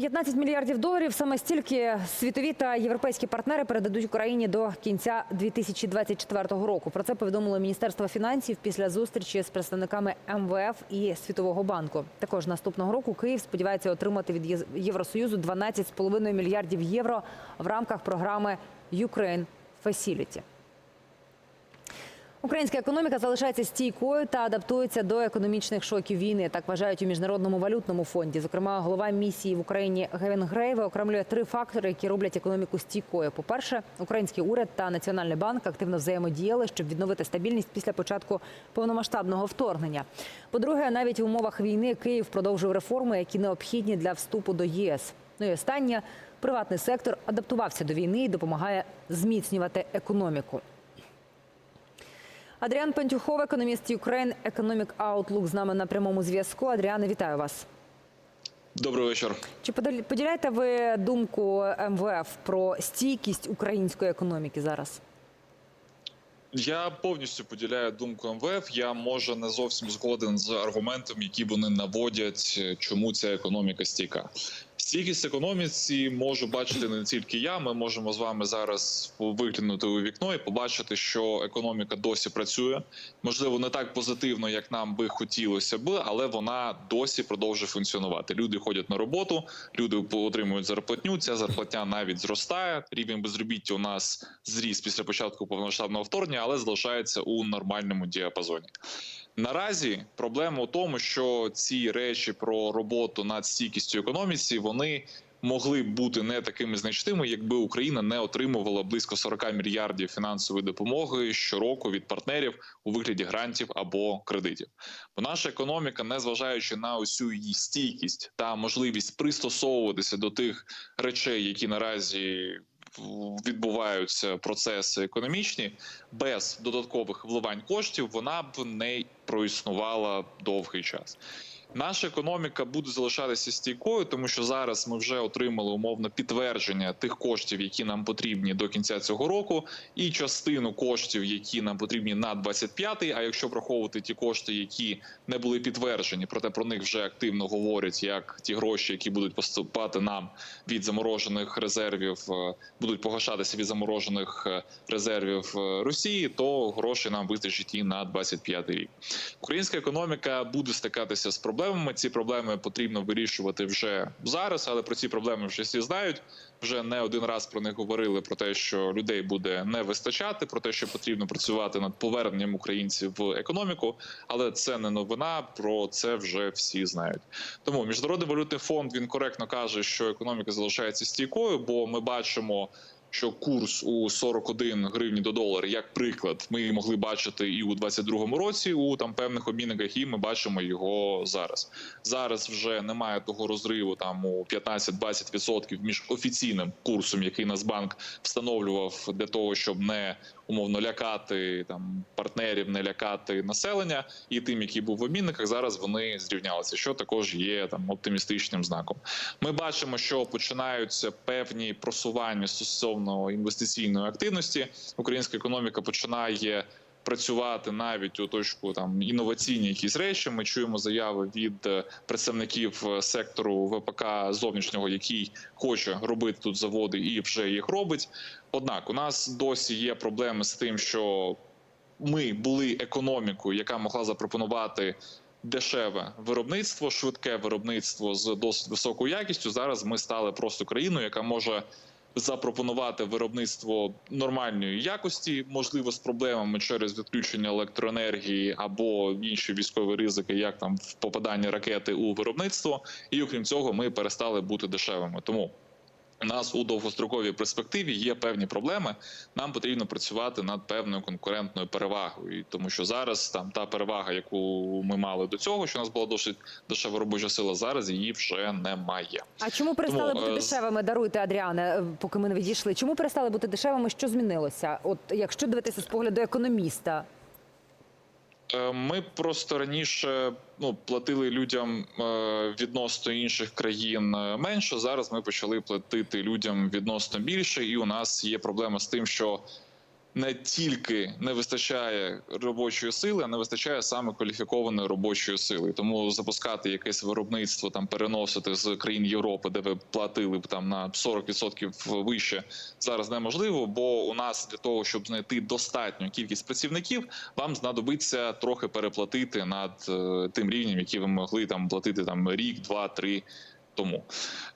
15 мільярдів доларів саме стільки світові та європейські партнери передадуть Україні до кінця 2024 року. Про це повідомило Міністерство фінансів після зустрічі з представниками МВФ і Світового банку. Також наступного року Київ сподівається отримати від Євросоюзу 12,5 мільярдів євро в рамках програми Ukraine Facility. Українська економіка залишається стійкою та адаптується до економічних шоків війни. Так вважають у міжнародному валютному фонді. Зокрема, голова місії в Україні Гевін Грей виокремлює три фактори, які роблять економіку стійкою. По перше, український уряд та національний банк активно взаємодіяли, щоб відновити стабільність після початку повномасштабного вторгнення. По-друге, навіть в умовах війни Київ продовжив реформи, які необхідні для вступу до єС. Ну і останнє приватний сектор адаптувався до війни і допомагає зміцнювати економіку. Адріан Пентюхов, економіст Ukraine Economic Outlook з нами на прямому зв'язку. Адріане, вітаю вас. Добрий вечір. Чи поділ- поділяєте ви думку МВФ про стійкість української економіки зараз? Я повністю поділяю думку МВФ. Я може не зовсім згоден з аргументом, які вони наводять, чому ця економіка стійка. Стійкість економіці можу бачити не тільки я. Ми можемо з вами зараз виглянути у вікно і побачити, що економіка досі працює. Можливо, не так позитивно, як нам би хотілося б, але вона досі продовжує функціонувати. Люди ходять на роботу, люди отримують зарплатню. Ця зарплатня навіть зростає. Рівень безробіття у нас зріс після початку повномасштабного вторгнення, але залишається у нормальному діапазоні. Наразі проблема у тому, що ці речі про роботу над стійкістю економіці вони могли б бути не такими значними, якби Україна не отримувала близько 40 мільярдів фінансової допомоги щороку від партнерів у вигляді грантів або кредитів. Бо наша економіка, незважаючи на усю її стійкість та можливість пристосовуватися до тих речей, які наразі відбуваються процеси економічні, без додаткових вливань коштів вона б не проіснувала довгий час. Наша економіка буде залишатися стійкою, тому що зараз ми вже отримали умовно підтвердження тих коштів, які нам потрібні до кінця цього року, і частину коштів, які нам потрібні на 25-й, А якщо враховувати ті кошти, які не були підтверджені, проте про них вже активно говорять, як ті гроші, які будуть поступати нам від заморожених резервів, е, будуть погашатися від заморожених е, резервів е, Росії, то гроші нам вистачить і на 25-й рік. Українська економіка буде стикатися з проблемами. Ці проблеми потрібно вирішувати вже зараз, але про ці проблеми вже всі знають. Вже не один раз про них говорили про те, що людей буде не вистачати, про те, що потрібно працювати над поверненням українців в економіку. Але це не новина. Про це вже всі знають. Тому міжнародний валютний фонд він коректно каже, що економіка залишається стійкою, бо ми бачимо. Що курс у 41 гривні до долара, як приклад, ми могли бачити і у 22-му році у там певних обмінниках, і ми бачимо його зараз. Зараз вже немає того розриву там у 15-20% між офіційним курсом, який Нацбанк встановлював для того, щоб не умовно лякати там партнерів, не лякати населення, і тим, який був в обмінниках, зараз вони зрівнялися, що також є там оптимістичним знаком. Ми бачимо, що починаються певні просування стосовно інвестиційної активності. Українська економіка починає. Працювати навіть у точку там інноваційні якісь речі. Ми чуємо заяви від е, представників е, сектору ВПК зовнішнього, який хоче робити тут заводи і вже їх робить. Однак у нас досі є проблеми з тим, що ми були економікою, яка могла запропонувати дешеве виробництво, швидке виробництво з досить високою якістю. Зараз ми стали просто країною, яка може запропонувати виробництво нормальної якості, можливо, з проблемами через відключення електроенергії або інші військові ризики, як там попадання ракети у виробництво. І окрім цього, ми перестали бути дешевими. Тому у нас у довгостроковій перспективі є певні проблеми. Нам потрібно працювати над певною конкурентною перевагою, тому що зараз там та перевага, яку ми мали до цього, що у нас була досить дешева робоча сила. Зараз її вже немає. А чому перестали Тому, бути е, дешевими? Даруйте, Адріане, е, поки ми не відійшли. Чому перестали бути дешевими? Що змінилося? От якщо дивитися з погляду економіста, Ми просто раніше ну платили людям е, відносно інших країн е, менше. Зараз ми почали платити людям відносно більше, і у нас є проблема з тим, що не тільки не вистачає робочої сили, а не вистачає саме кваліфікованої робочої сили. Тому запускати якесь виробництво там переносити з країн Європи, де ви платили б там на 40% вище, зараз неможливо. Бо у нас для того, щоб знайти достатню кількість працівників, вам знадобиться трохи переплатити над е, тим рівнем, який ви могли там платити там рік, два, три. Тому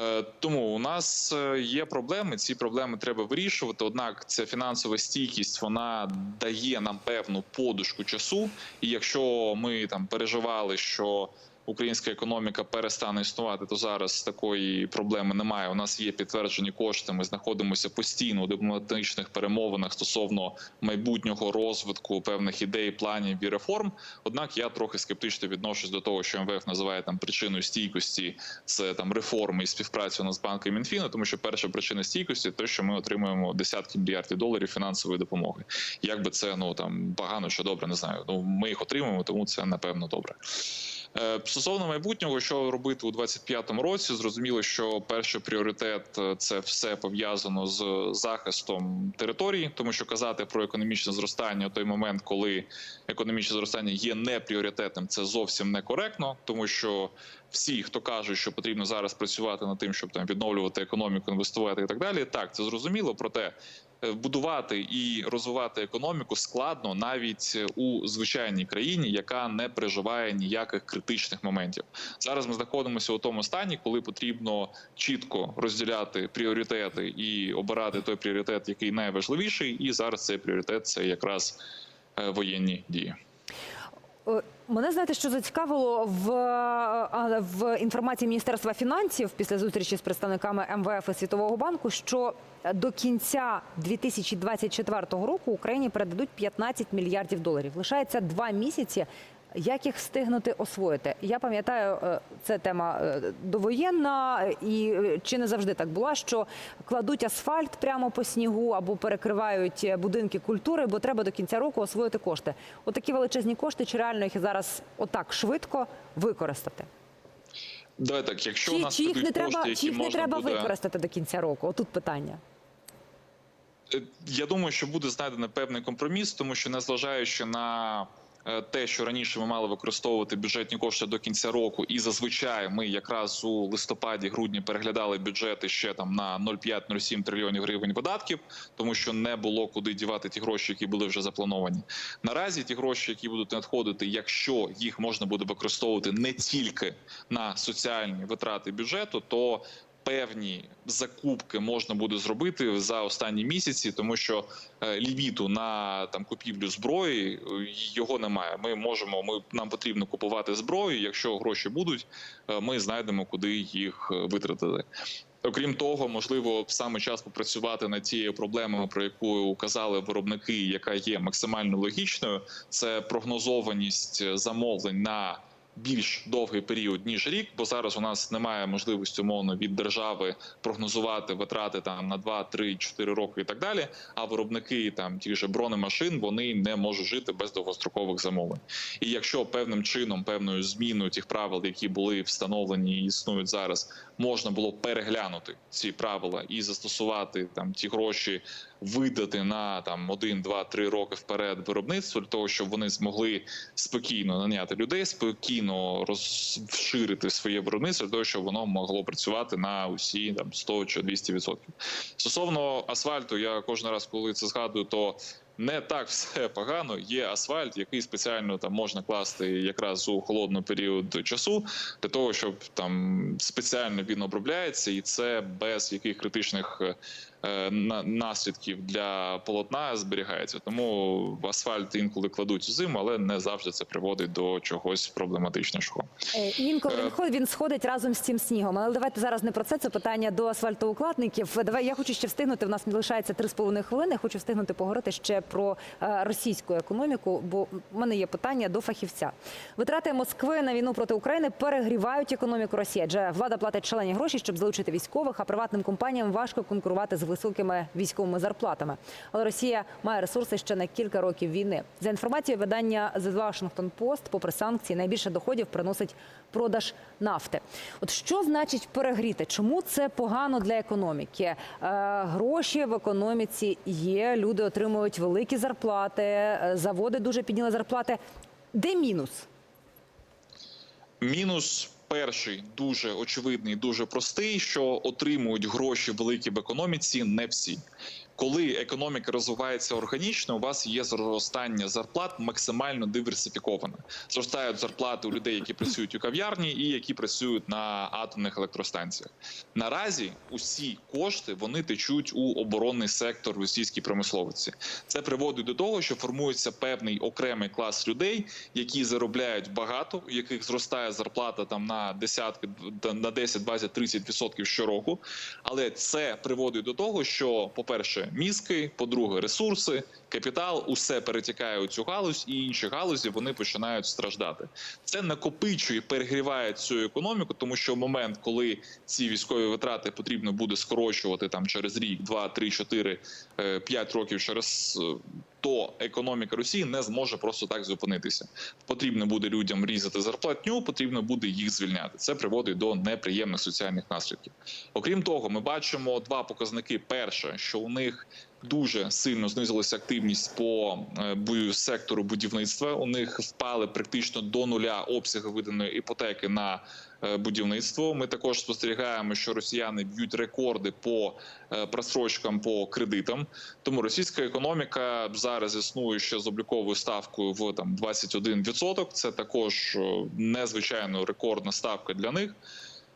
Е, тому у нас е, є проблеми. Ці проблеми треба вирішувати. Однак ця фінансова стійкість вона дає нам певну подушку часу. І якщо ми там переживали, що українська економіка перестане існувати, то зараз такої проблеми немає. У нас є підтверджені кошти. Ми знаходимося постійно у дипломатичних перемовинах стосовно майбутнього розвитку певних ідей, планів і реформ. Однак я трохи скептично відношусь до того, що МВФ називає там причиною стійкості це там реформи і співпрацю Нацбанку і Мінфіну, тому що перша причина стійкості те, що ми отримуємо десятки мільярдів доларів фінансової допомоги. Як би це ну там погано чи добре, не знаю. Ну ми їх отримуємо, тому це напевно добре. Е, Стосовно майбутнього, що робити у 25-му році, зрозуміло, що перший пріоритет е, це все пов'язано з захистом території, тому що казати про економічне зростання у той момент, коли економічне зростання є не пріоритетним, це зовсім некоректно, тому що всі, хто кажуть, що потрібно зараз працювати над тим, щоб там відновлювати економіку, інвестувати і так далі, так це зрозуміло. Проте будувати і розвивати економіку складно навіть у звичайній країні, яка не переживає ніяких критичних моментів. Зараз ми знаходимося у тому стані, коли потрібно чітко розділяти пріоритети і обирати той пріоритет, який найважливіший. І зараз цей пріоритет це якраз е, воєнні дії. Мене знаєте, що зацікавило в, в інформації Міністерства фінансів після зустрічі з представниками МВФ і Світового банку, що до кінця 2024 року Україні передадуть 15 мільярдів доларів. Лишається два місяці. Як їх встигнути освоїти? Я пам'ятаю, е, це тема е, довоєнна, і е, чи не завжди так була, що кладуть асфальт прямо по снігу або перекривають будинки культури, бо треба до кінця року освоїти кошти. Отакі величезні кошти, чи реально їх зараз отак швидко використати? Давай так, якщо у Чи, нас чи їх не треба, кошти, чи їх не треба буде... використати до кінця року? Отут питання. Я думаю, що буде знайдений певний компроміс, тому що незважаючи на те, що раніше ми мали використовувати бюджетні кошти до кінця року, і зазвичай ми якраз у листопаді-грудні переглядали бюджети ще там на 0,5-0,7 трильйонів гривень видатків, тому що не було куди дівати ті гроші, які були вже заплановані. Наразі ті гроші, які будуть надходити, якщо їх можна буде використовувати не тільки на соціальні витрати бюджету, то Певні закупки можна буде зробити за останні місяці, тому що е, ліміту на там купівлю зброї е, його немає. Ми можемо. Ми нам потрібно купувати зброю. Якщо гроші будуть, е, ми знайдемо куди їх витратити. Окрім того, можливо, саме час попрацювати над тією проблемою, про яку казали виробники, яка є максимально логічною. Це прогнозованість замовлень на більш довгий період ніж рік, бо зараз у нас немає можливості умовно від держави прогнозувати витрати там на 2, 3, 4 роки і так далі. А виробники там тих же бронемашин вони не можуть жити без довгострокових замовлень. І якщо певним чином, певною зміною тих правил, які були встановлені і існують зараз, можна було переглянути ці правила і застосувати там ті гроші, видати на там 1, 2, 3 роки вперед виробництво для того, щоб вони змогли спокійно наняти людей, спокійно розширити своє виробництво для того, щоб воно могло працювати на усі там 100 чи 200 відсотків. Стосовно асфальту, я кожен раз, коли це згадую, то не так все погано. Є асфальт, який спеціально там можна класти якраз у холодний період часу, для того, щоб там спеціально він обробляється, і це без яких критичних е, наслідків для полотна зберігається. Тому асфальт інколи кладуть у зиму, але не завжди це приводить до чогось проблематичнішого. Е, Інколи Е, він він сходить разом з цим снігом. Але давайте зараз не про це. Це питання до асфальтоукладників. Давай я хочу ще встигнути. В нас лишається 3,5 хвилини. Хочу встигнути поговорити ще про е, російську економіку, бо в мене є питання до фахівця. Витрати Москви на війну проти України перегрівають економіку Росії. Адже влада платить шалені гроші, щоб залучити військових, а приватним компаніям важко конкурувати з високими військовими зарплатами. Але Росія має ресурси ще на кілька років війни. За інформацією видання The Washington Post, попри санкції, найбільше доходів приносить продаж нафти. От що значить перегріти? Чому це погано для економіки? Е, гроші в економіці є. Люди отримують великі зарплати, е, заводи дуже підняли зарплати. Де мінус? Мінус перший дуже очевидний, дуже простий, що отримують гроші великі в економіці не всі. Коли економіка розвивається органічно, у вас є зростання зарплат максимально диверсифіковане. Зростають зарплати у людей, які працюють у кав'ярні, і які працюють на атомних електростанціях. Наразі усі кошти вони течуть у оборонний сектор російській промисловості. Це приводить до того, що формується певний окремий клас людей, які заробляють багато, у яких зростає зарплата там на десятки на 10, 20, 30 відсотків щороку. Але це приводить до того, що, по-перше, мізки, по-друге, ресурси, капітал, усе перетікає у цю галузь, і інші галузі вони починають страждати. Це накопичує, перегріває цю економіку, тому що в момент, коли ці військові витрати потрібно буде скорочувати там через рік, два, три, чотири, е, п'ять років через. То економіка Росії не зможе просто так зупинитися. Потрібно буде людям різати зарплатню, потрібно буде їх звільняти. Це приводить до неприємних соціальних наслідків. Окрім того, ми бачимо два показники: перше, що у них дуже сильно знизилася активність по е, сектору будівництва. У них впали практично до нуля обсяги виданої іпотеки на е, будівництво. Ми також спостерігаємо, що росіяни б'ють рекорди по е, просрочкам по кредитам. Тому російська економіка зараз існує ще з обліковою ставкою в там 21%. Це також незвичайно рекордна ставка для них.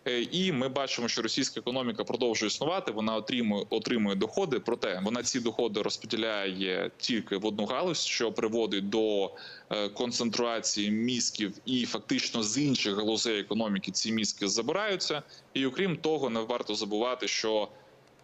Е, І ми бачимо, що російська економіка продовжує існувати. Вона отримує отримує доходи. Проте вона ці доходи розподіляє тільки в одну галузь, що приводить до е, концентрації мізків, і фактично з інших галузей економіки ці мізки забираються. І окрім того, не варто забувати, що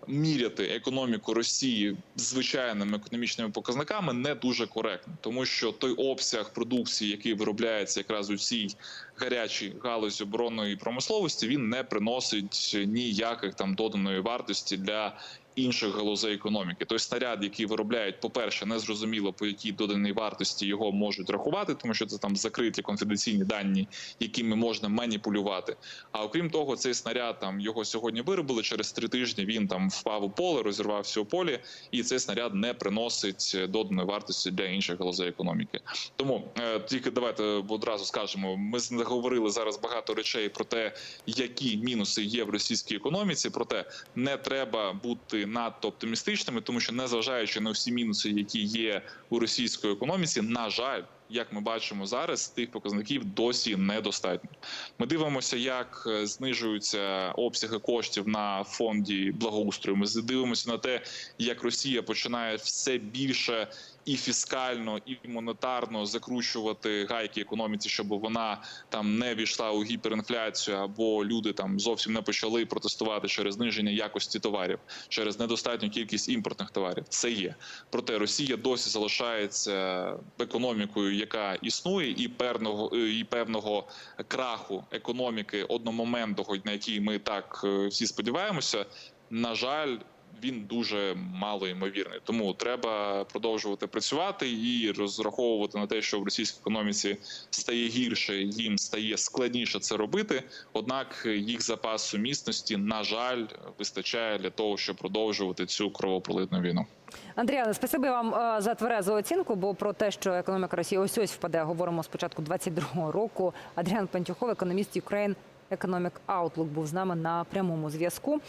міряти економіку Росії звичайними економічними показниками не дуже коректно, тому що той обсяг продукції, який виробляється якраз у цій гарячій галузі оборонної промисловості, він не приносить ніяких там доданої вартості для. Інших галузей економіки, той снаряд, який виробляють, по перше, не зрозуміло по якій доданій вартості його можуть рахувати, тому що це там закриті конфіденційні дані, якими можна маніпулювати. А окрім того, цей снаряд там його сьогодні виробили. Через три тижні він там впав у поле, розірвався у полі, і цей снаряд не приносить доданої вартості для інших галузей економіки. Тому е, тільки давайте одразу скажемо. Ми говорили зараз багато речей про те, які мінуси є в російській економіці. Проте не треба бути надто оптимістичними, тому що незважаючи на всі мінуси, які є у російській економіці, на жаль. Як ми бачимо зараз, тих показників досі недостатньо. Ми дивимося, як е, знижуються обсяги коштів на фонді благоустрою. Ми дивимося на те, як Росія починає все більше і фіскально, і монетарно закручувати гайки економіці, щоб вона там не війшла у гіперінфляцію, або люди там зовсім не почали протестувати через зниження якості товарів, через недостатню кількість імпортних товарів. Це є. Проте Росія досі залишається економікою, яка існує, і певного і певного краху економіки одномоментного, на який ми так е, всі сподіваємося. На жаль, він дуже мало ймовірний. Тому треба продовжувати працювати і розраховувати на те, що в російській економіці стає гірше, їм стає складніше це робити. Однак їх запас сумісності, на жаль, вистачає для того, щоб продовжувати цю кровопролитну війну. Андріане, спасибі вам е, за тверезу оцінку. Бо про те, що економіка Росії ось ось впаде, говоримо з початку 22-го року. Адріан Пантюхов, економіст Ukraine Economic Outlook, був з нами на прямому зв'язку.